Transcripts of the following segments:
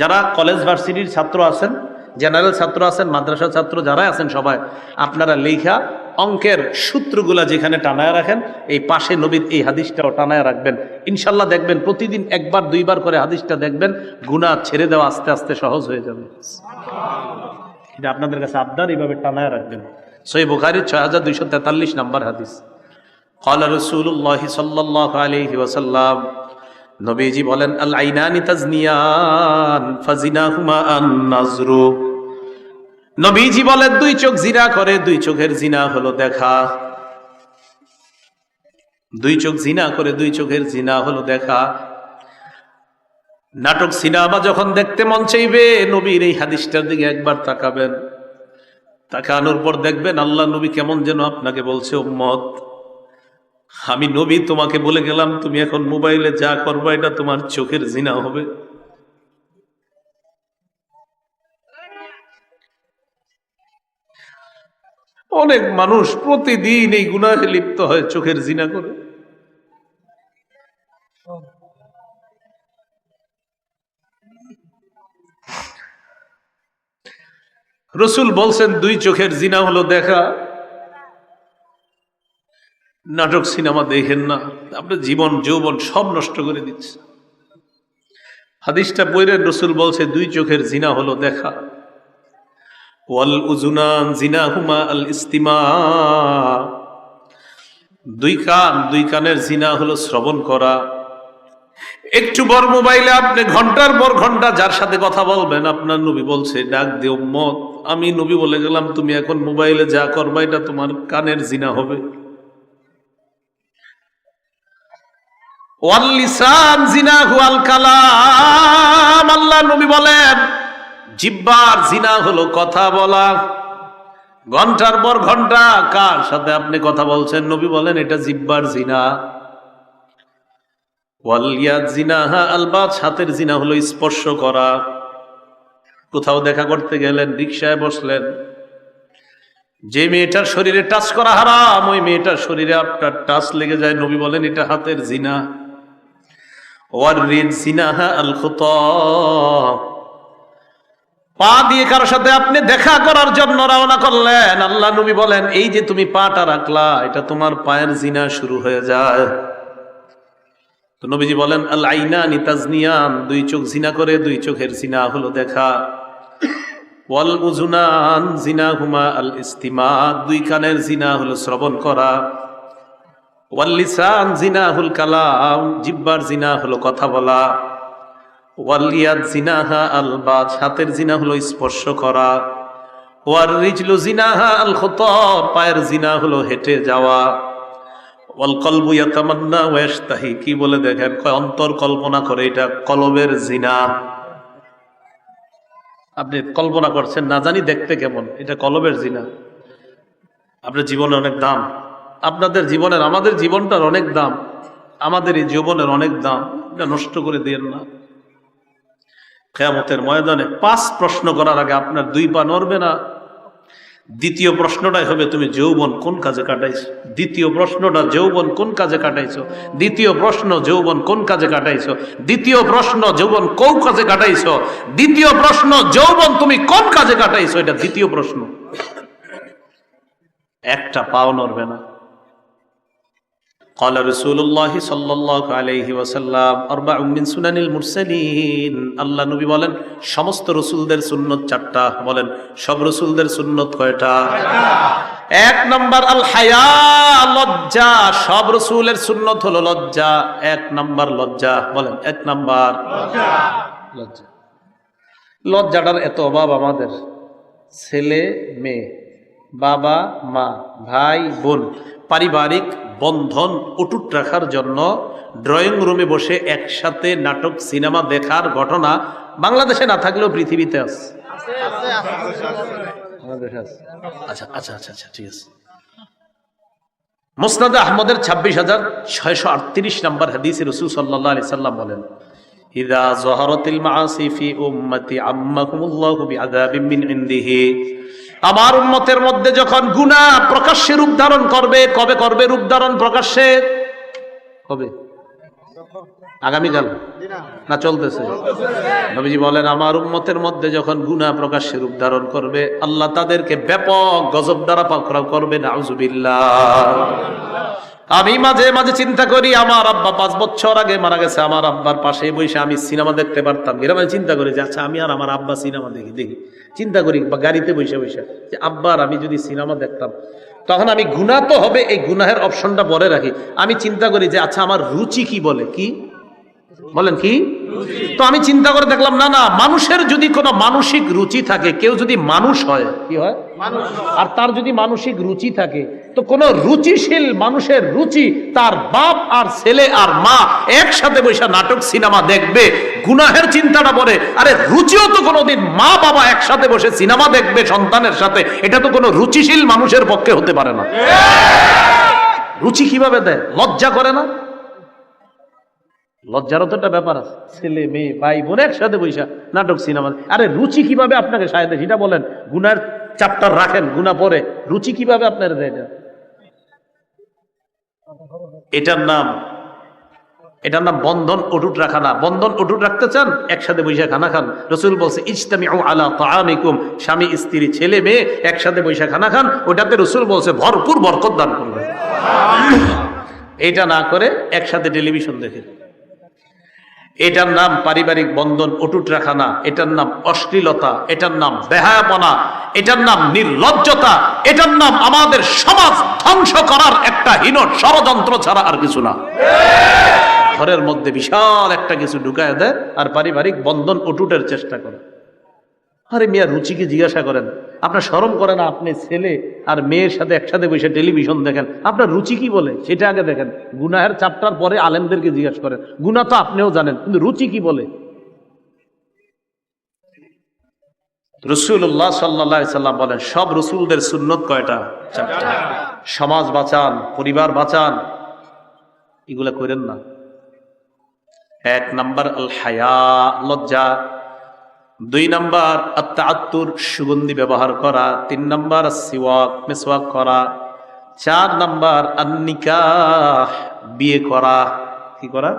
যারা কলেজ ভার্সিটির ছাত্র আছেন জেনারেল ছাত্র আছেন, মাদ্রাসার ছাত্র যারা আছেন সবাই, আপনারা লেখা অঙ্কের সূত্রগুলা যেখানে টানায় রাখেন, এই পাশে নবীর এই হাদিসটাও টানায় রাখবেন। ইনশাল্লাহ দেখবেন, প্রতিদিন একবার, দুইবার করে হাদিসটা দেখবেন গুণা ছেড়ে দেওয়া আস্তে আস্তে সহজ হয়ে যাবে। এটা আপনাদের কাছে আবদার, এইভাবে টানায় রাখবেন। সই বুখারির ছয় হাজার দুইশো তেতাল্লিশ নম্বর হাদিস। কলা রসুল্লাহ সাল্লাহ আলহি ওসাল্লাম নবীজি বলেন আল আইনানি তাজনিয়ান, ফাজিনাহুমা আন নাজরু। নবীজি বলেন দুই চোখ জিনা করে, দুই চোখের জিনা হলো দেখা। দুই চোখ জিনা করে, দুই চোখের জিনা হলো দেখা। নাটক সিনেমা যখন দেখতে মন চাইবে, নবীর এই হাদিসটার দিকে একবার তাকাবেন। তাকানোর পর দেখবেন, আল্লাহ নবী কেমন যেন আপনাকে বলছে, উম্মত আমি নবী, তোমাকে বলে গেলাম, তুমি এখন মোবাইলে যা করবা, এটা তোমার চোখের জিনা হবে। অনেক মানুষ প্রতিদিন এই গুণায় লিপ্ত হয় চোখের জিনা করে। রসুল বলছেন, দুই চোখের জিনা হলো দেখা। নাটক, সিনেমা দেখেন না। আপনার জীবন, যৌবন সব নষ্ট করে দিচ্ছে। হাদিসটা বইরে রসুল বলছে, দুই চোখের জিনা হলো দেখা। ওয়াল উজুনান জিনা হুমা আল ইস্তিমা। দুই কান, দুই কানের জিনা হলো শ্রবণ করা। একটু বড় মোবাইলে আপনি ঘণ্টার পর ঘণ্টা যার সাথে কথা বলবেন, আপনার নবী বলছে, ডাক দিও মত আমি নবী বলে গেলাম, তুমি এখন মোবাইলে যা করবা, এটা তোমার কানের জিনা হবে। কালাম। আল্লাহ নবী বলেন, জিব্বার জিনা হলো কথা বলা। ঘণ্টার পর ঘণ্টা, কার সাথে আপনি কথা বলছেন? নবী বলেন, এটা জিব্বার জিনা। ওয়ালিয়াত জিনাহা আলবাত হাতের জিনা হলো স্পর্শ করা। কোথাও দেখা করতে গেলেন রিক্সায় বসলেন, যে মেয়েটার শরীরে টাচ করা হারাম, ওই মেয়েটার শরীরে আপনার টাচ লেগে যায়। নবী বলেন, এটা হাতের জিনা ওয়ারিদ জিনাহা আল খুতা পা দিয়ে কারও সাথে আপনি দেখা করার জন্য রওনা করলেন। আল্লাহ নবী বলেন, এই যে তুমি পাটা রাখলা, এটা তোমার পায়ের জিনা শুরু হয়ে যায়। তো নবীজি বলেন আল আইনা নিতাজনিয়ান দুই চোখ জিনা করে, দুই চোখের জিনা হলো দেখা। ওয়াল উজুনান জিনা হুমা আল ইস্তিমা দুই কানের জিনা হলো শ্রবণ করা। ওয়াল্লিসান জিনা হুল কালাম, জিব্বার জিনা হলো কথা বলা। ওয়ালিয়াদ জিনাহা আল বাজ হাতের জিনা হলো স্পর্শ করা। ওয়ার রিজলু জিনাহা আল খত পায়ের জিনা হলো হেঁটে যাওয়া। ওয়াল কলবু ইয়াতামান্না ওয়াস্তাহি কি বলে দেখেন? কয় অন্তর কল্পনা করে, এটা কলবের জিনা। আপনি কল্পনা করছেন, না জানি দেখতে কেমন, এটা কলবের জিনা। আপনার জীবনে অনেক দাম। আপনাদের জীবনের, আমাদের জীবনটার অনেক দাম, আমাদের এই জীবনের অনেক দাম, এটা নষ্ট করে দিয়েন না। কেয়ামতের ময়দানে পাঁচ প্রশ্ন করার আগে আপনার দুই পা নড়বে না। দ্বিতীয় প্রশ্নটাই হবে, তুমি যৌবন কোন কাজে কাটাইছো? দ্বিতীয় প্রশ্নটা, যৌবন কোন কাজে কাটাইছো? দ্বিতীয় প্রশ্ন, যৌবন কোন কাজে কাটাইছো? দ্বিতীয় প্রশ্ন, যৌবন কোন কাজে কাটাইছো? দ্বিতীয় প্রশ্ন, যৌবন তুমি কোন কাজে কাটাইছো? এটা দ্বিতীয় প্রশ্ন। একটা পাও নড়বে না। قال رسول الله صلى الله عليه وسلم أربع من سنن المرسلين আল্লাহ নবী বলেন সমস্ত রসুলদের সুন্নত চারটা বলেন সব রসুলদের সুন্নত কয়টা এক নম্বর আল হায়া লজ্জা সব রসুলের সুন্নত হলো লজ্জা এক নম্বর লজ্জা বলেন এক নম্বর লজ্জা লজ্জাটার এত অভাব আমাদের ছেলে মেয়ে বাবা মা ভাই বোন পারিবারিক বন্ধন অটুট রাখার জন্য ড্রয়িং রুমে বসে একসাথে নাটক, সিনেমা দেখার ঘটনা বাংলাদেশে না থাকলেও পৃথিবীতে আছে। আচ্ছা আচ্ছা আচ্ছা আচ্ছা ঠিক আছে। মোসনাদ আহমদের ছাব্বিশ হাজার ছয়শো আটত্রিশ নম্বর হাদিসে রসুল সাল্লাহ আলি সাল্লাম বলেন, ইদা জহরতিল মাসি ফি উম্মতি আম্মাকুমুল্লাহু বিআযাবিম মিন ইনদিহি। আমার উন্মতের মধ্যে যখন গুনা প্রকাশ্যে রূপ ধারণ করবে, কবে করবে রূপ ধারণ প্রকাশ্যে? কবে? আগামীকাল। না, চলতেছে। নবীজি বলেন, আমার উম্মতের মধ্যে যখন গুণা প্রকাশ্যে রূপ ধারণ করবে, আল্লাহ তাদেরকে ব্যাপক গজব দ্বারা পাকড়াও করবে নাউজুবিল্লাহ। আমি মাঝে মাঝে চিন্তা করি আমার আব্বা পাঁচ বছর আগে মারা গেছে আমার আব্বার পাশে বসে আমি সিনেমা দেখতে পারতাম। এরকম চিন্তা করি যে আচ্ছা আমি আর আমার আব্বা সিনেমা দেখি দেখি। চিন্তা করি বা গাড়িতে বসে বসে যে আব্বা আর আমি যদি সিনেমা দেখতাম। তখন আমি গুণা তো হবে এই গুনাহের অপশনটা পরে রাখি। আমি চিন্তা করি যে আচ্ছা আমার রুচি কি বলে? কি? বলেন কি? তো আমি চিন্তা করে দেখলাম না না মানুষের যদি কোনো মানসিক রুচি থাকে কেউ যদি মানুষ হয় কি হয়। আর তার যদি মানসিক রুচি থাকে তো কোন রুচিশীল মানুষের রুচি তার বাপ আর ছেলে আর মা একসাথে বসে নাটক, সিনেমা দেখবে, গুনাহের চিন্তাটা পরে আরে রুচিও তো কোনোদিন মা, বাবা একসাথে বসে সিনেমা দেখবে সন্তানের সাথে। এটা তো কোনো রুচিশীল মানুষের পক্ষে হতে পারে না। রুচি কীভাবে দেয়? লজ্জা করে না? লজ্জারও তো একটা ব্যাপার আছে। ছেলে, মেয়ে, ভাই, বোন একসাথে বৈশা নাটক, সিনেমা আরে রুচি কীভাবে আপনাকে সাহায্য সেটা বলেন। গুনার চাপটার রাখেন গুনা পরে। রুচি কীভাবে আপনার দেয় এটার নাম এটার নাম বন্ধন অটুট রাখা না। বন্ধন অটুট রাখতে চান একসাথে বৈশা খানা খান। রসুল বলছে ইজতামি আলা তামিকুম স্বামী স্ত্রী ছেলে মেয়ে একসাথে বৈশা খানা খান ওটাতে রসুল বলছে ভরপুর বরকত দান করবে। এটা না করে একসাথে টেলিভিশন দেখে। এটার নাম পারিবারিক বন্ধন অটুট রাখা না, এটার নাম অশ্লীলতা, এটার নাম বেহায়াপনা, এটার নাম নির্লজ্জতা, এটার নাম আমাদের সমাজ ধ্বংস করার একটা হীন ষড়যন্ত্র ছাড়া আর কিছু না। ঘরের মধ্যে বিশাল একটা কিছু ঢুকায় দেয় আর পারিবারিক বন্ধন অটুটের চেষ্টা করে। আরে মিয়া রুচিকে জিজ্ঞাসা করেন, আপনার সরম করে না আপনি ছেলে আর মেয়ের সাথে একসাথে বসে টেলিভিশন দেখেন? আপনার রুচি কি বলে? সেটা আগে দেখেন। গুনাহের চাপটার পরে আলেমদেরকে জিজ্ঞাসা করেন। গুনা তো আপনিও জানেন, কিন্তু রুচি কি বলে? রসুল্লাহ সাল্লা সাল্লাম বলেন, সব রসুলদের সুন্নত কয়টা? চারটা। সমাজ বাঁচান, পরিবার বাঁচান, এগুলা করেন না। এক নাম্বার আল হায়া লজ্জা। দুই নাম্বার আত্মাত্তুর সুগন্ধি ব্যবহার করা। তিন নাম্বার, সিওয়াক, মেসওয়াক করা। চার নাম্বার, আন্নিকাহ, বিয়ে করা। কি করা?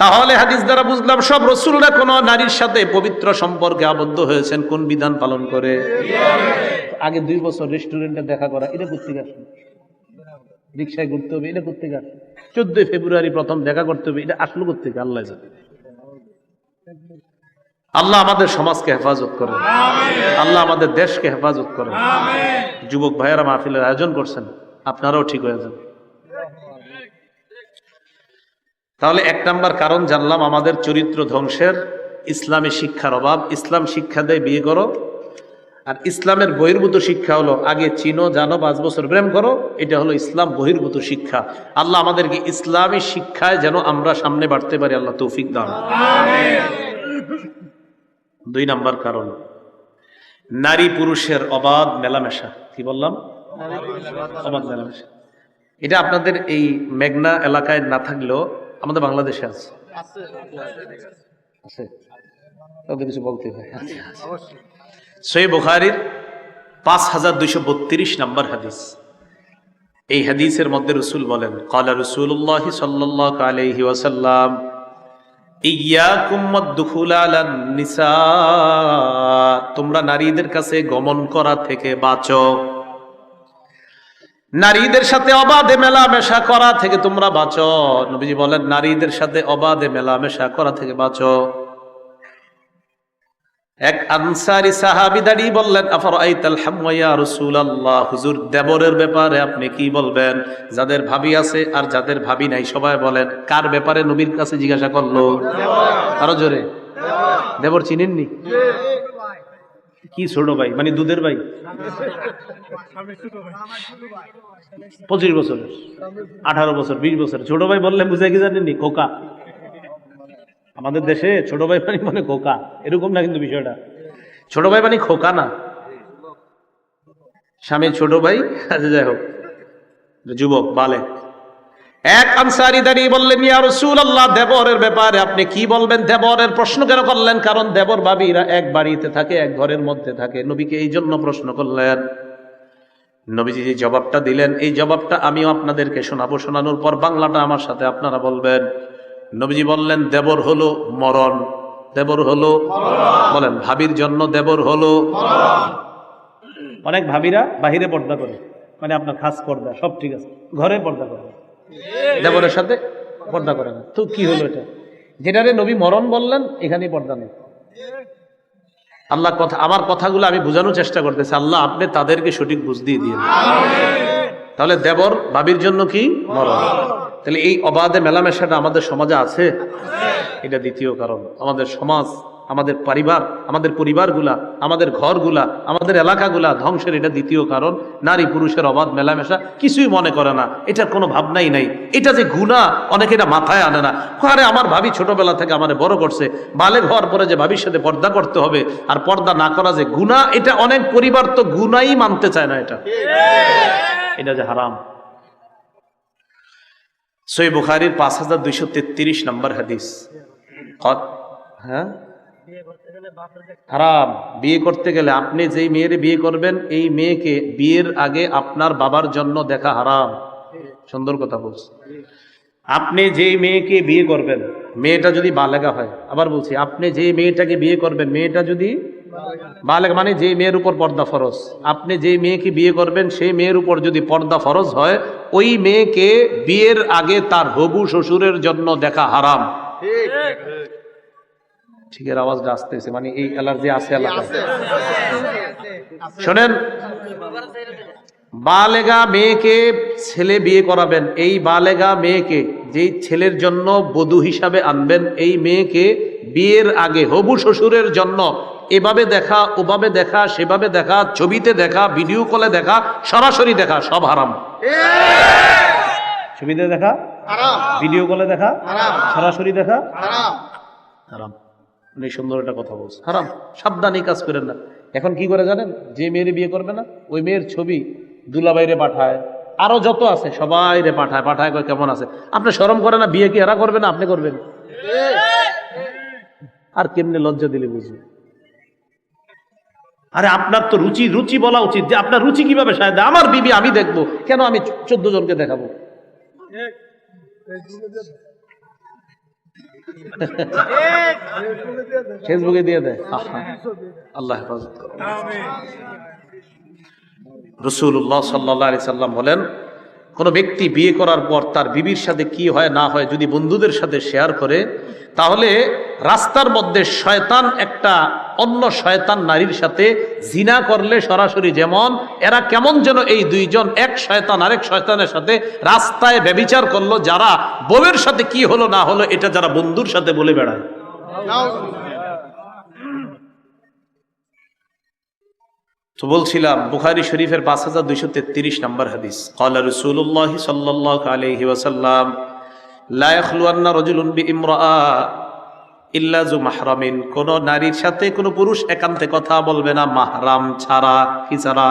তাহলে হাদিস দ্বারা বুঝলাম, সব রসুলরা কোন নারীর সাথে পবিত্র সম্পর্কে আবদ্ধ হয়েছেন, কোন বিধান পালন করে? আগে দুই বছর রেস্টুরেন্টে দেখা করা, এটা করতে গেছে রিক্সায় ঘুরতে হবে, এটা করতে আসুন চোদ্দই ফেব্রুয়ারি প্রথম দেখা করতে হবে, এটা আসলো করতে আল্লাহ আল্লাহ আমাদের সমাজকে হেফাজত করেন। আল্লাহ আমাদের দেশকে হেফাজত করেন। যুবক ভাইয়েরা মাহফিলের আয়োজন করছেন আপনারাও ঠিক হয়ে যান। তাহলে এক নাম্বার কারণ জানলাম আমাদের চরিত্র ধ্বংসের ইসলামী শিক্ষার অভাব। ইসলাম শিক্ষা দেয় বিয়ে করো আর ইসলামের বহির্ভূত শিক্ষা হলো আগে চিনো জানো পাঁচ বছর প্রেম করো এটা হলো ইসলাম বহির্ভূত শিক্ষা। আল্লাহ আমাদেরকে ইসলামী শিক্ষায় যেন আমরা সামনে বাড়তে পারি আল্লাহ তৌফিক দান। দুই নাম্বার কারণ। নারী পুরুষের অবাধ মেলামেশা। কি বললাম? অবাধ মেলামেশা। এটা আপনাদের এই মেঘনা এলাকায় না থাকলেও আমাদের বাংলাদেশে আছে। আছে ওকে কিছু বলতে হয়। সই বুখারির পাঁচ হাজার দুইশো বত্রিশ নম্বর হাদিস। এই হাদিসের মধ্যে রসুল বলেন কলা রসুল্লাহ সাল্লাহ আলহি ওয়াসাল্লাম তোমরা নারীদের কাছে গমন করা থেকে বাঁচো। নারীদের সাথে অবাধে মেলামেশা করা থেকে তোমরা বাঁচো। নবীজি বলেন, নারীদের সাথে অবাধে মেলামেশা করা থেকে বাঁচো। এক আনসারি সাহাবি দাঁড়িয়ে বললেন আফরাইতাল হামওয়া রাসূলুল্লাহ? হুজুর দেবরের ব্যাপারে আপনি কি বলবেন? যাদের ভাবি আছে আর যাদের ভাবি নাই সবাই বলেন কার ব্যাপারে নবীর কাছে জিজ্ঞাসা করল? আরও জোরে। দেবর। চিনেননি? কি ছোট ভাই? মানে দুধের ভাই? পঁচিশ বছর আঠারো বছর বিশ বছর। ছোট ভাই বললে বুঝে কি জানেননি? কোকা আমাদের দেশে ছোট ভাই মানে মানে খোকা। এরকম না কিন্তু বিষয়টা। ছোট ভাই মানে খোকা না। স্বামীর ছোট ভাই আচ্ছা যাই হোক। যুবক, বালে। এক আনসারি দাঁড়িয়ে বললেন, ইয়া রসুল আল্লাহ দেবরের ব্যাপারে আপনি কি বলবেন? দেবরের প্রশ্ন কেন করলেন? কারণ দেবর বাবিরা এক বাড়িতে থাকে, এক ঘরের মধ্যে থাকে। নবীকে এই জন্য প্রশ্ন করলেন। নবীজি যে জবাবটা দিলেন, এই জবাবটা আমিও আপনাদেরকে শোনাবো। শোনানোর পর বাংলাটা আমার সাথে আপনারা বলবেন। নবীজি বললেন দেবর হলো মরণ। দেবর হলো বলেন ভাবির জন্য দেবর হলো অনেক ভাবিরা বাহিরে পর্দা করে মানে আপনার খাস পর্দা সব ঠিক আছে ঘরে পর্দা করে। দেবরের সাথে পর্দা করে না। তো কি হলো এটা? যেটারে নবী মরণ বললেন এখানেই পর্দা নেই। আল্লাহ কথা আমার কথাগুলো আমি বোঝানোর চেষ্টা করতেছি আল্লাহ আপনি তাদেরকে সঠিক বুঝ দিয়ে দিন তাহলে দেবর ভাবির জন্য কি? মরণ। তাহলে এই অবাধে মেলামেশাটা আমাদের সমাজে আছে? এটা দ্বিতীয় কারণ। আমাদের সমাজ আমাদের পরিবার, আমাদের পরিবারগুলা, আমাদের ঘরগুলা, আমাদের এলাকাগুলা ধ্বংসের এটা দ্বিতীয় কারণ। নারী পুরুষের অবাধ মেলামেশা কিছুই মনে করে না। এটার কোনো ভাবনাই নাই। এটা যে গুণা অনেকে এটা মাথায় আনে না। আরে আমার ভাবি ছোটবেলা থেকে আমার বড় করছে। বালে হওয়ার পরে যে ভাবির সাথে পর্দা করতে হবে আর পর্দা না করা যে গুণা এটা অনেক পরিবার তো গুণাই মানতে চায় না এটা। এটা যে হারাম। সই বুখারির পাঁচ হাজার দুইশো তেত্রিশ নম্বর হাদিস। হ্যাঁ? হারাম। বিয়ে করতে গেলে আপনি যেই মেয়ের বিয়ে করবেন এই মেয়েকে বিয়ের আগে আপনার বাবার জন্য দেখা হারাম। সুন্দর কথা বলছি। আপনি যেই মেয়েকে বিয়ে করবেন মেয়েটা যদি বালেগা হয় আবার বলছি আপনি যেই মেয়েটাকে বিয়ে করবেন মেয়েটা যদি বালেগা মানে যেই মেয়ের উপর পর্দা ফরজ। আপনি যেই মেয়েকে বিয়ে করবেন সেই মেয়ের উপর যদি পর্দা ফরজ হয় ওই মেয়েকে বিয়ের আগে তার হবু শ্বশুরের জন্য দেখা হারাম। ঠিকের আওয়াজটা আসতেছে মানে এই অ্যালার্জি আছে এলাকায়। শোনেন বালেগা মেয়েকে ছেলে বিয়ে করাবেন এই বালেগা মেয়েকে যেই ছেলের জন্য বধূ হিসাবে আনবেন এই মেয়েকে বিয়ের আগে হবু শ্বশুরের জন্য এভাবে দেখা ওভাবে দেখা সেভাবে দেখা ছবিতে দেখা ভিডিও কলে দেখা সরাসরি দেখা সব হারাম। ছবিতে দেখা ভিডিও কলে দেখা সরাসরি দেখা হারাম। উনি সুন্দর একটা কথা বলছে। হারাম সাবধানে কাজ করেন না। এখন কি করে জানেন? যে মেয়ের বিয়ে করবে না, ওই মেয়ের ছবি দুলাবাইরে পাঠায়, আরও যত আছে সবাই রে পাঠায় পাঠায় কেমন আছে। আপনি শরম করে না, বিয়ে কি এরা করবে না, আপনি করবেন? আর কেমনে লজ্জা দিলে বুঝবে? আরে আপনার তো রুচি রুচি বলা উচিত যে আপনার রুচি কীভাবে সাহায্য আমার বিবি আমি দেখব, কেন আমি চোদ্দ জনকে দেখাবো? ফেসবুকে দিয়ে দেয়। আল্লাহ হেফাজত করুন রসুল্লাহ সাল্লাহ আলি সাল্লাম বলেন কোনো ব্যক্তি বিয়ে করার পর তার বিবির সাথে কি হয়, না হয় যদি বন্ধুদের সাথে শেয়ার করে, তাহলে রাস্তার মধ্যে শয়তান একটা অন্য শয়তান নারীর সাথে জিনা করলে সরাসরি যেমন, এরা কেমন যেন এই দুইজন, এক শয়তান আরেক শয়তানের সাথে রাস্তায় ব্যবিচার করল, যারা বউয়ের সাথে কি হলো না হলো, এটা যারা বন্ধুর সাথে বলে বেড়ায়। তো বলছিলাম, বুখারি শরীফের পাঁচ হাজার দুইশো তেত্রিশ নম্বর হাদিস। কলা রসুল্লাহ সাল্লাহ আলহি ওয়াসাল্লাম লায়াখলুয়ান্না রজুলুন বি ইমরা ইল্লাজু মাহরামিন। কোন নারীর সাথে কোনো পুরুষ একান্তে কথা বলবে না, মাহরাম ছাড়া কি ছাড়া?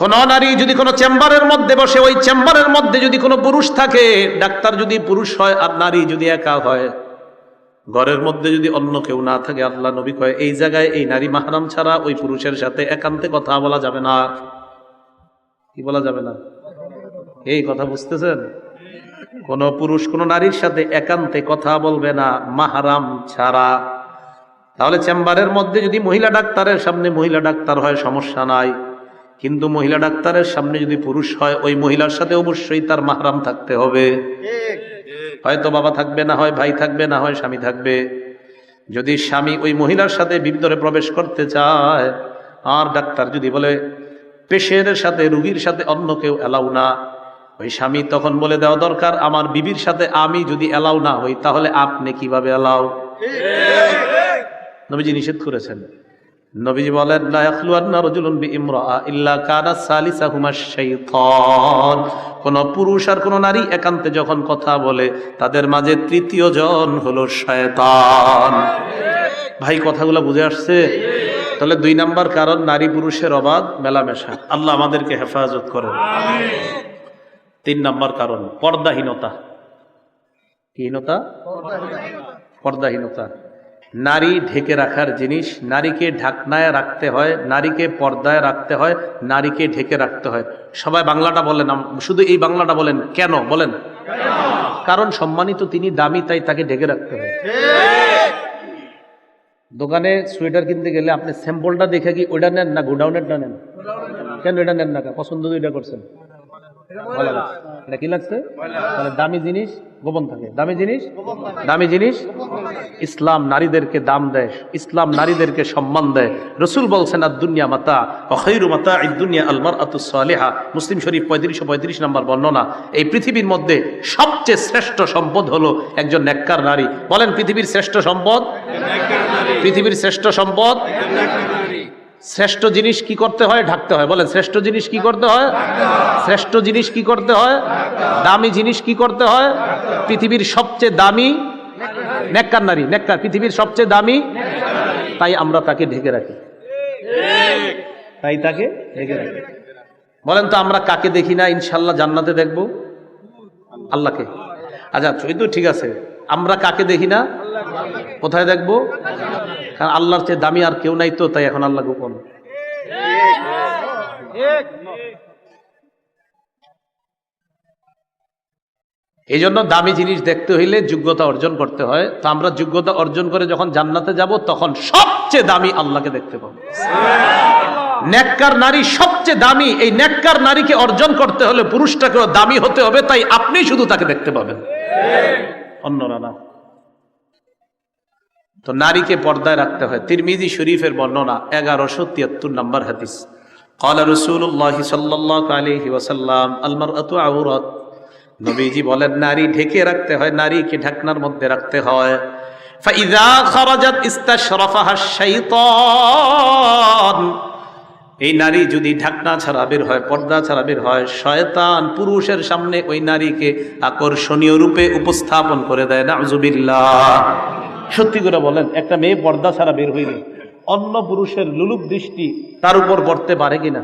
কোন নারী যদি কোনো চেম্বারের মধ্যে বসে, ওই চেম্বারের মধ্যে যদি কোনো পুরুষ থাকে, ডাক্তার যদি পুরুষ হয় আর নারী যদি একা হয় ঘরের মধ্যে যদি অন্য কেউ না থাকে, আল্লাহ নবী কয়, এই জায়গায় এই নারী মাহারাম ছাড়া ওই পুরুষের সাথে একান্তে কথা বলা যাবে না। কি বলা যাবে না? এই কথা বুঝতেছেন? কোন পুরুষ কোন নারীর সাথে একান্তে কথা বলবে না, মাহারাম ছাড়া। তাহলে চেম্বারের মধ্যে যদি মহিলা ডাক্তারের সামনে মহিলা ডাক্তার হয়, সমস্যা নাই। কিন্তু মহিলা ডাক্তারের সামনে যদি পুরুষ হয়, ওই মহিলার সাথে অবশ্যই তার মাহারাম থাকতে হবে। হয়তো বাবা থাকবে না হয় ভাই থাকবে না হয় স্বামী থাকবে। যদি স্বামী ওই মহিলার সাথে ভিতরে প্রবেশ করতে চায় আর ডাক্তার যদি বলে পেশেন্টের সাথে রুগীর সাথে অন্য কেউ অ্যালাউ না। ওই স্বামী তখন বলে দেওয়া দরকার আমার বিবির সাথে আমি যদি অ্যালাউ না হই তাহলে আপনি কীভাবে অ্যালাউ নবীজি নিষেধ করেছেন। নবীজি বলেন, লা রাজুলুন বিইমরাআ ইল্লা কানা সালিসাহুমা শাইতান। কোন পুরুষ আর কোন নারী একান্তে যখন কথা বলে, তাদের মাঝে তৃতীয় জন হলো শয়তান। ভাই, কথাগুলো বুঝে আসছে? তাহলে দুই নাম্বার কারণ, নারী পুরুষের অবাধ মেলামেশা। আল্লাহ আমাদেরকে হেফাজত করেন। তিন নাম্বার কারণ, পর্দাহীনতা। হীনতা পর্দাহীনতা। নারী ঢেকে রাখার জিনিস, নারীকে ঢাকনায় রাখতে হয়, নারীকে পর্দায় রাখতে হয়, নারীকে ঢেকে রাখতে হয়। সবাই বাংলাটা বলেন শুধু এই বাংলাটা বলেন, কেন বলেন? কারণ সম্মানিত তিনি দামি, তাই তাকে ঢেকে রাখতে হয়। দোকানে সোয়েটার কিনতে গেলে আপনি স্যাম্পলটা দেখে কি ওইটা নেন না গোডাউনেরটা নেন? কেন এটা নেন না? পছন্দ এটা করছেন। লাগছে। এটা কি লাগছে? তাহলে দামি জিনিস গোপন থাকে। দামি জিনিস? দামি জিনিস? ইসলাম নারীদেরকে দাম দেয় ইসলাম নারীদেরকে সম্মান দেয়। রসুল বলছেন আর দুনিয়া মাতা অখৈরু মাতা এই দুনিয়া আলমার আতুসালেহা মুসলিম শরীফ পঁয়ত্রিশশো পঁয়ত্রিশ নম্বর বর্ণনা। এই পৃথিবীর মধ্যে সবচেয়ে শ্রেষ্ঠ সম্পদ হলো একজন নেককার নারী। বলেন পৃথিবীর শ্রেষ্ঠ সম্পদ? পৃথিবীর শ্রেষ্ঠ সম্পদ? শ্রেষ্ঠ জিনিস কি করতে হয়? ঢাকতে হয়। বলেন, শ্রেষ্ঠ জিনিস কি করতে হয়? শ্রেষ্ঠ জিনিস কি করতে হয়? দামি জিনিস কি করতে হয়? পৃথিবীর সবচেয়ে দামি নেককার নারী। নেককার, পৃথিবীর সবচেয়ে দামি তাই আমরা তাকে ঢেকে রাখি। তাই তাকে ঢেকে রাখি। বলেন তো, আমরা কাকে দেখি না? ইনশাল্লাহ জান্নাতে দেখব। আল্লাহকে। আচ্ছা এই তো ঠিক আছে। আমরা কাকে দেখি না? কোথায় দেখব? কারণ আল্লাহর চেয়ে দামি আর কেউ নাই তো, তাই এখন আল্লাহ গোপন। এই জন্য দামি জিনিস দেখতে হইলে যোগ্যতা অর্জন করতে হয়। তো আমরা যোগ্যতা অর্জন করে যখন জান্নাতে যাব, তখন সবচেয়ে দামি আল্লাহকে দেখতে পাবো। নেককার নারী সবচেয়ে দামি, এই নেককার নারীকে অর্জন করতে হলে পুরুষটাকেও দামি হতে হবে, তাই আপনি শুধু তাকে দেখতে পাবেন। অন্যরা না। তো নারীকে পর্দায় রাখতে হয় তিরমিজি শরীফের বর্ণনা এগারোশো তিয়াত্তর নম্বর হাদিস قال رسول الله صلى الله عليه وسلم المرأة عورات নবীজি বলেন নারী ঢেকে রাখতে হয় নারীকে ঢাকনার মধ্যে রাখতে হয় فإذا خرجت استشرفها الشيطان এই নারী যদি ঢাকনা ছাড়া বের হয় পর্দা ছাড়া বের হয় শয়তান পুরুষের সামনে ওই নারীকে আকর্ষণীয় রূপে উপস্থাপন করে দেয় নাজুবিল্লাহ সত্যি করে বলেন, একটা মেয়ে পর্দা ছাড়া বের হইলে অন্য পুরুষের লুলুপ দৃষ্টি তার উপর পড়তে পারে কিনা?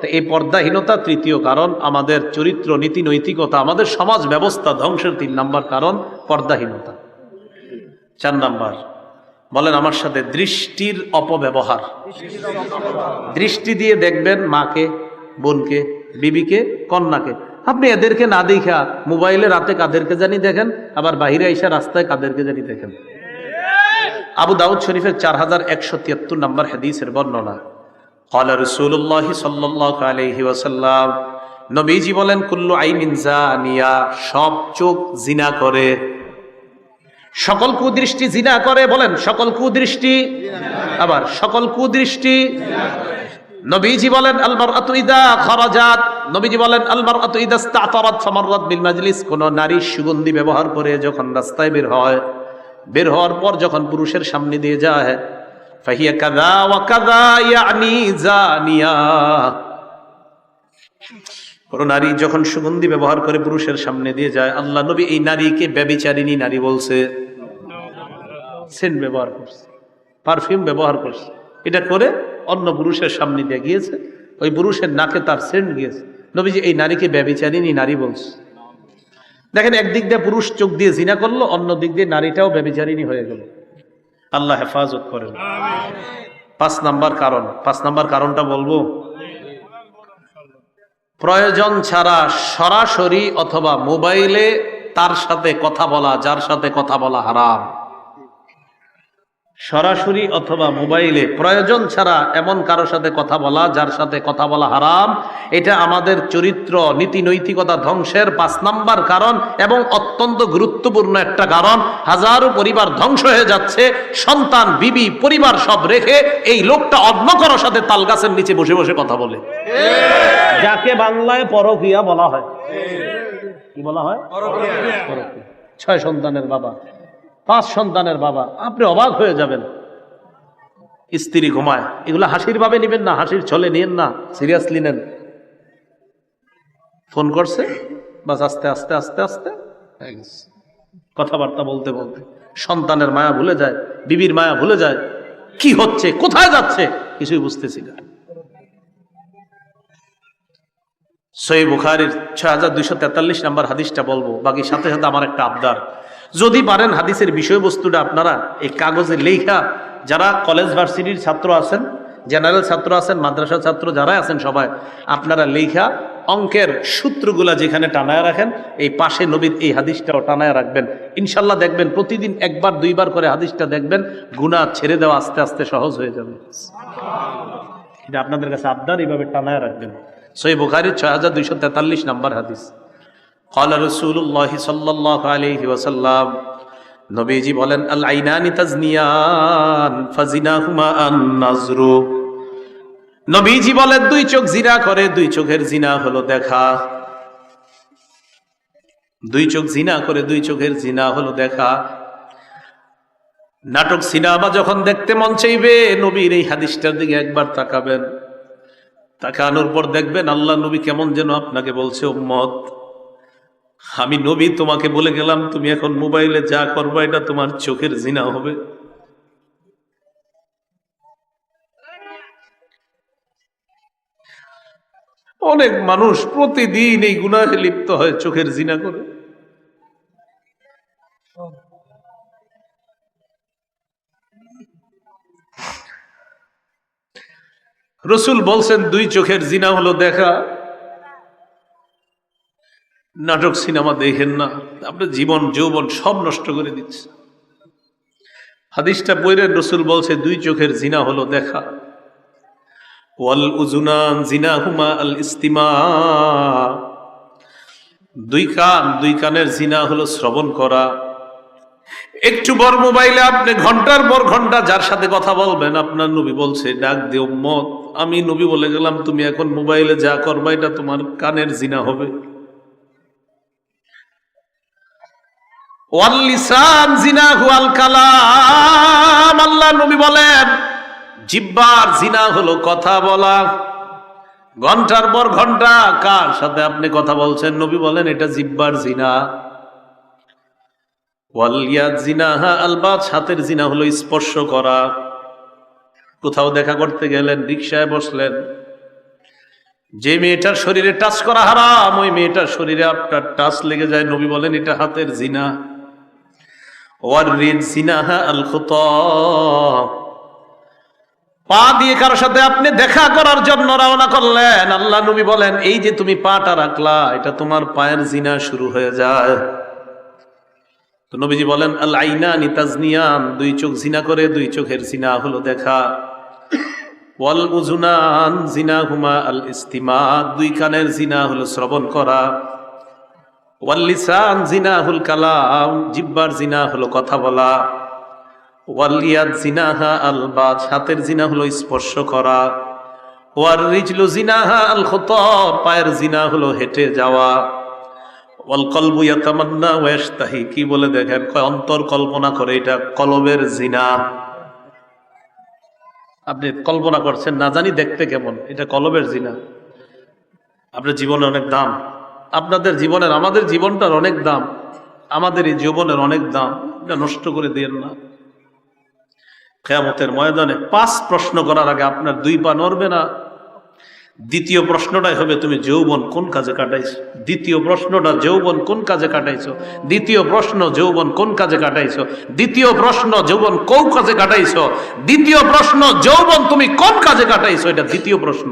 তো এই পর্দাহীনতা তৃতীয় কারণ, আমাদের চরিত্র, নীতি, নৈতিকতা, আমাদের সমাজ ব্যবস্থা ধ্বংসের তিন নাম্বার কারণ, পর্দাহীনতা। চার নাম্বার, বলেন আমার সাথে দৃষ্টির অপব্যবহার। দৃষ্টি দিয়ে দেখবেন মাকে, বোনকে, বিবিকে, কন্যাকে। আপনি এদেরকে না দেখা মোবাইলে রাতে কাদেরকে জানি দেখেন আবার বাহিরে আইসা রাস্তায় কাদেরকে জানি দেখেন আবু দাউদ শরীফের চার হাজার একশো তিয়াত্তর নম্বর হাদিসের বর্ণনা قال رسول الله صلى الله عليه وسلم নবীজি বলেন কুল্লু আইনিন জানিয়া সব চোখ জিনা করে সকল কুদৃষ্টি জিনা করে বলেন সকল কুদৃষ্টি আবার সকল কুদৃষ্টি নবীজি বলেন আলমার আতুইদা খরাজাত। নবীজি বলেন আলমার আতুইদা ইস্তাতারাত, ফামাররাত বিল মাজলিস। কোন নারী সুগন্ধি ব্যবহার করে যখন রাস্তায় বের হয়, বের হওয়ার পর যখন পুরুষের সামনে দিয়ে যায়, ফাহিয়া কাদা ওয়া কাদা ইয়ানি জানিয়া। কোন নারী যখন সুগন্ধি ব্যবহার করে পুরুষের সামনে দিয়ে যায়, আল্লাহ নবী এই নারীকে ব্যবিচারিণী নারী বলছে। সেন্ট ব্যবহার করছে, পারফিউম ব্যবহার করছে। এটা করে অন্য পুরুষের সামনে দিয়ে গিয়েছে, ওই পুরুষের নাকে তার সেন্ট গিয়েছে। নবীজি, এই নারীকে ব্যবিচারিণী নারী বলছে। দেখেন, একদিক দিয়ে পুরুষ চোখ দিয়ে জিনা করল, অন্য দিক দিয়ে নারীটাও ব্যবিচারিণী হয়ে গেল। আল্লাহ হেফাজত করেন। পাঁচ নাম্বার কারণ। পাঁচ নাম্বার কারণটা বলব। প্রয়োজন ছাড়া সরাসরি অথবা মোবাইলে তার সাথে কথা বলা, যার সাথে কথা বলা হারাম। সরাসরি অথবা মোবাইলে প্রয়োজন ছাড়া এমন কারোর সাথে কথা বলা যার সাথে কথা বলা হারাম এটা আমাদের চরিত্র নীতি নৈতিকতা ধ্বংসের পাঁচ নাম্বার কারণ এবং অত্যন্ত গুরুত্বপূর্ণ একটা কারণ। হাজারো পরিবার ধ্বংস হয়ে যাচ্ছে সন্তান বিবি পরিবার সব রেখে এই লোকটা অন্য কারোর সাথে তাল গাছের নিচে বসে বসে কথা বলে। যাকে বাংলায় পরকিয়া বলা হয়। কি বলা হয়? ছয় সন্তানের বাবা। পাঁচ সন্তানের বাবা। আপনি অবাক হয়ে যাবেন। স্ত্রী ঘুমায়। এগুলো হাসির ভাবে নেবেন না হাসির ছলে নিয়েন না। সিরিয়াসলি নেন। ফোন করছে বাস আস্তে আস্তে আস্তে আস্তে। কথাবার্তা বলতে বলতে সন্তানের মায়া ভুলে যায় বিবির মায়া ভুলে যায়। কি হচ্ছে? কোথায় যাচ্ছে? কিছুই বুঝতেছি না। সই বুখারির ছয় হাজার দুইশো তেতাল্লিশ নাম্বার হাদিসটা বলব। বাকি সাথে সাথে আমার একটা আবদার। যদি পারেন হাদিসের বিষয়বস্তুটা আপনারা এই কাগজে লেখা যারা কলেজ ভার্সিটির ছাত্র আছেন, জেনারেল ছাত্র আছেন, মাদ্রাসা ছাত্র যারা আছেন সবাই, আপনারা লেখা অঙ্কের সূত্রগুলা যেখানে টানায় রাখেন, এই পাশে নবীর এই হাদিসটাও টানায় রাখবেন। ইনশাল্লাহ দেখবেন, প্রতিদিন একবার, দুইবার করে হাদিসটা দেখবেন, গুনাহ ছেড়ে দেওয়া আস্তে আস্তে সহজ হয়ে যাবে। এটা আপনাদের কাছে আবদার, এইভাবে টানায় রাখবেন। সই বুখারির ছয় হাজার দুইশো তেতাল্লিশ নম্বর হাদিস। কলা রসুল্লাহ সাল্লাহ আলহি ওসাল্লাম নবীজি বলেন আল আইনানি তাজনিয়ান ফাজিনাহুমা আন নাজরু নবীজি বলেন দুই চোখ জিনা করে, দুই চোখের জিনা হলো দেখা। দুই চোখ জিনা করে, দুই চোখের জিনা হলো দেখা। নাটক সিনেমা যখন দেখতে মন চাইবে, নবীর এই হাদিসটার দিকে একবার তাকাবেন। তাকানোর পর দেখবেন আল্লাহ নবী কেমন যেন আপনাকে বলছে, উম্মত। আমি নবী, তোমাকে বলে গেলাম, তুমি এখন মোবাইলে যা করবা, এটা তোমার চোখের জিনা হবে। অনেক মানুষ প্রতিদিন এই গুনাহে লিপ্ত হয়, চোখের জিনা করে। রসুল বলছেন, দুই চোখের জিনা হলো দেখা। নাটক, সিনেমা দেখেন না। আপনার জীবন, যৌবন সব নষ্ট করে দিচ্ছে। হাদিসটা বইরের রসুল বলছে, দুই চোখের জিনা হলো দেখা। ওয়াল উজুনান জিনা হুমা আল ইস্তিমা। দুই কান, দুই কানের জিনা হলো শ্রবণ করা। একটু বড় মোবাইলে আপনি ঘণ্টার পর ঘণ্টা যার সাথে কথা বলবেন, আপনার নবী বলছে, ডাক দিও মত আমি নবী বলে গেলাম, তুমি এখন মোবাইলে যা করবা, এটা তোমার কানের জিনা হবে। ওয়াল্লিসান জিনাহু আল কালাম। আল্লাহ নবী বলেন, জিব্বার জিনা হলো কথা বলা। ঘণ্টার পর ঘণ্টা, কার সাথে আপনি কথা বলছেন? নবী বলেন, এটা জিব্বার জিনা। ওয়ালিয়াদ জিনাহা আলবাত হাতের জিনা হলো স্পর্শ করা। কোথাও দেখা করতে গেলেন রিক্সায় বসলেন, যে মেয়েটার শরীরে টাচ করা হারাম, ওই মেয়েটার শরীরে আপনার টাচ লেগে যায়। নবী বলেন, এটা হাতের জিনা ওয়ারিদ জিনাহা আল খুতা পা দিয়ে কারোর সাথে আপনি দেখা করার জন্য রওনা করলেন, আল্লাহ নবী বলেন, এই যে তুমি পাটা রাখলা, এটা তোমার পায়ের জিনা শুরু হয়ে যায়। তো নবীজি বলেন আল আইনা নিতাজনিয়ান দুই চোখ জিনা করে, দুই চোখের জিনা হলো দেখা। ওয়াল উজুনান জিনা হুমা আল ইস্তিমা দুই কানের জিনা হলো শ্রবণ করা। ওয়াল্লিসান জিনা হুল কালাম, জিব্বার জিনা হলো কথা বলা। ওয়ালিয়াদ জিনাহা আল বাদ হাতের জিনা হলো স্পর্শ করা। ওয়ার রিজলু জিনাহা আল খত পায়ের জিনা হলো হেঁটে যাওয়া। ওয়াল কলবু ইয়াতামান্না ওয়াস্তাহি কি বলে দেখেন? কয় অন্তর কল্পনা করে, এটা কলবের জিনা। আপনি কল্পনা করছেন, না জানি দেখতে কেমন, এটা কলবের জিনা। আপনার জীবনে অনেক দাম। আপনাদের জীবনের, আমাদের জীবনটার অনেক দাম, আমাদের এই জীবনের অনেক দাম, এটা নষ্ট করে দিয়েন না। খেয়ামতের ময়দানে পাঁচ প্রশ্ন করার আগে আপনার দুই পা নড়বে না। দ্বিতীয় প্রশ্নটাই হবে, তুমি যৌবন কোন কাজে কাটাইছো? দ্বিতীয় প্রশ্নটা, যৌবন কোন কাজে কাটাইছো? দ্বিতীয় প্রশ্ন, যৌবন কোন কাজে কাটাইছো? দ্বিতীয় প্রশ্ন, যৌবন কোন কাজে কাটাইছো? দ্বিতীয় প্রশ্ন, যৌবন তুমি কোন কাজে কাটাইছো? এটা দ্বিতীয় প্রশ্ন।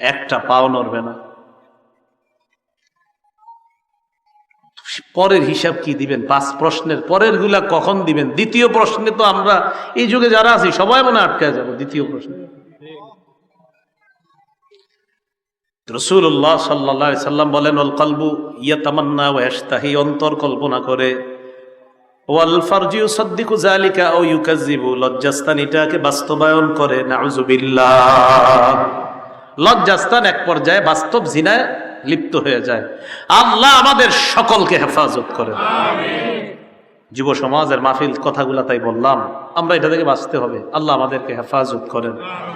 একটা পাও নড়বে না। পরের হিসাব কি দিবেন? পাঁচ প্রশ্নের পরেরগুলা কখন দিবেন? দ্বিতীয় প্রশ্নে তো আমরা এই যুগে যারা আছি, সবাই মনে আটকে যাব দ্বিতীয় প্রশ্নে। রসুল্লাহ সাল্লা সাল্লাম বলেন ওল কলবু তামান্না ওয়াস্তাহি অন্তর কল্পনা করে। ওয়াল ফারজিউ সদ্দিকু জালিকা ও ইউকাজিবু লজ্জাস্তান এটাকে বাস্তবায়ন করে, নাউজুবিল্লাহ লজ্জাস্তান এক পর্যায়ে বাস্তব জিনায় লিপ্ত হয়ে যায়। আল্লাহ আমাদের সকলকে হেফাজত করে। যুব সমাজের মাহফিল কথাগুলা তাই বললাম। আমরা এটা থেকে বাঁচতে হবে। আল্লাহ আমাদেরকে হেফাজত করেন।